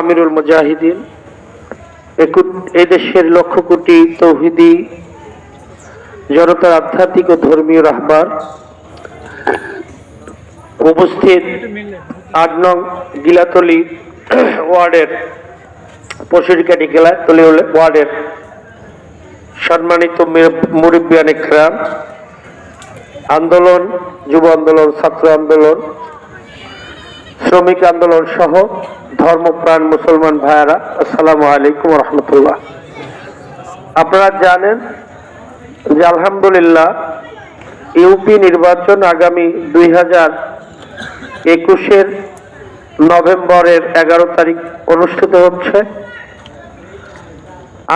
আমিরুল মুজাহিদিন এই দেশের লক্ষ কোটি তৌহিদি, জনতার আধ্যাত্মিক ও ধর্মীয় রাহবার। উপস্থিত আট নং গিলাতলি ওয়ার্ডের পশুরিকাটি গিলাতলি ওয়ার্ডের সম্মানিত মুরব্বিয়ান ইকরাম আন্দোলন, যুব আন্দোলন, ছাত্র আন্দোলন, শ্রমিক আন্দোলন সহ ধর্মপ্রাণ মুসলমান ভাইয়ারা, আসসালামু আলাইকুম রহমতুল্লাহ। আপনারা জানেন যে আলহামদুলিল্লাহ ইউপি নির্বাচন আগামী দুই হাজার একুশের নভেম্বরের এগারো তারিখ অনুষ্ঠিত হচ্ছে।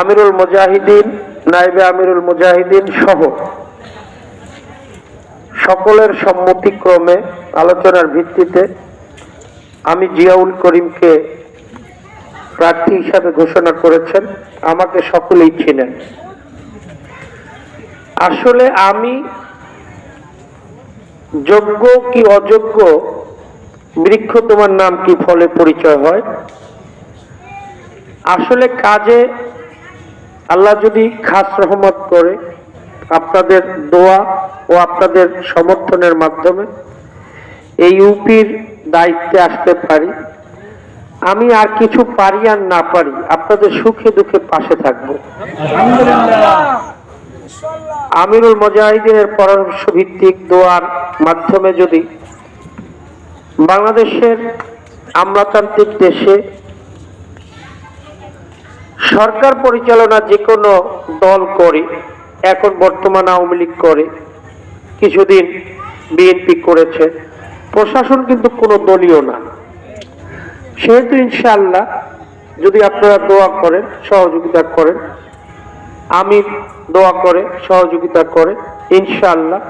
আমিরুল মুজাহিদিন, নাইবে আমিরুল মুজাহিদিন সহ। সকলের সম্মতিক্রমে আলোচনার ভিত্তিতে আমি জিয়াউল করিমকে প্রার্থী হিসাবে ঘোষণা করেছেন। আমাকে সকলেই চিনেন। আসলে আমি যোগ্য কি অযোগ্য, বৃক্ষ তোমার নাম কি ফলে পরিচয় হয়? আসলে কাজে আল্লাহ যদি খাস রহমত করে আপনাদের দোয়া ও আপনাদের সমর্থনের মাধ্যমে এই ইউপির দায়িত্বে আসতে পারি আমি আর কিছু পারি আর না পারি আপনাদের সুখে দুঃখে পাশে থাকব। আমিরুল মুজাহিদিনের পরামর্শ ভিত্তিক দোয়ার মাধ্যমে যদি বাংলাদেশের আমলাতান্ত্রিক দেশে সরকার পরিচালনা যে কোনো দল করে, এখন বর্তমান আওয়ামী লীগ করে, কিছুদিন বিএনপি করেছে। প্রশাসন কিন্তু কোনো দলীয় না। সেহেতু ইনশাআল্লাহ যদি আপনারা দোয়া করেন, সহযোগিতা করেন, আমি দোয়া করে, সহযোগিতা করে, ইনশাআল্লাহ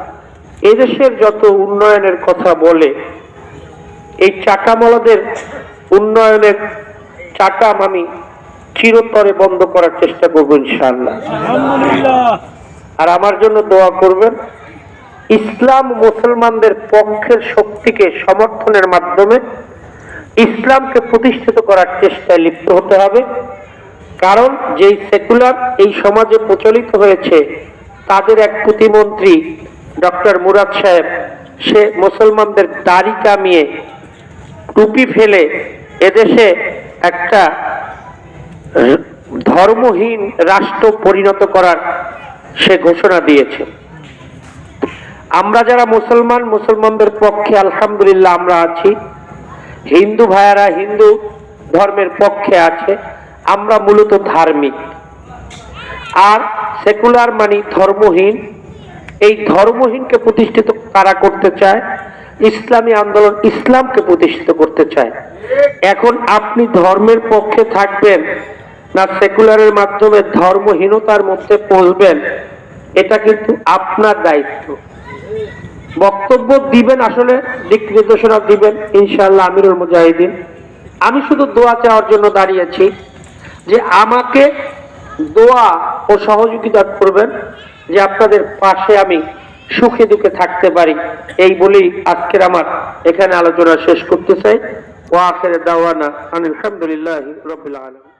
এদেশের যত উন্নয়নের কথা বলে, এই চাকামলাদের উন্নয়নের চাকা আমি চিরতরে বন্ধ করার চেষ্টা করব ইনশাআল্লাহ। আর আমার জন্য দোয়া করবেন ইসলাম মুসলমানদের পক্ষের শক্তিকে সমর্থনের মাধ্যমে ইসলামকে প্রতিষ্ঠিত করার চেষ্টায় লিপ্ত হতে হবে। কারণ যেই সেকুলার এই সমাজে প্রচলিত হয়েছে তাদের এক প্রতিমন্ত্রী ডক্টর মুরাদ সাহেব সে মুসলমানদের দাড়ি কামিয়ে টুপি ফেলে এদেশে একটা ধর্মহীন রাষ্ট্র পরিণত করার সে ঘোষণা দিয়েছে। আমরা যারা মুসলমান, মুসলমানদের পক্ষে আলহামদুলিল্লাহ আমরা আছি। হিন্দু ভাইয়ারা হিন্দু ধর্মের পক্ষে আছে। আমরা মূলত ধার্মিক। আর সেকুলার মানে ধর্মহীন। এই ধর্মহীনকে প্রতিষ্ঠিত কারা করতে চায়? ইসলামী আন্দোলন ইসলামকে প্রতিষ্ঠিত করতে চায়। এখন আপনি ধর্মের পক্ষে থাকবেন না সেকুলারের মাধ্যমে ধর্মহীনতার মধ্যে পৌঁছবেন এটা কিন্তু আপনার দায়িত্ব। বক্তব্য দিবেন আসলে, দিক নির্দেশনা দিবেন, ইনশাআল্লাহ আমিরুল মুজাহিদিন। আমি শুধু দোয়া চাওয়ার জন্য দাঁড়িয়েছি যে আমাকে দোয়া ও সহযোগিতা করবেন, যে আপনাদের পাশে আমি সুখে দুঃখে থাকতে পারি। এই বলেই আজকের আমার এখানে আলোচনা শেষ করতে চাই। ও আখের দাওয়ানা আলহামদুলিল্লাহ রবিল আলম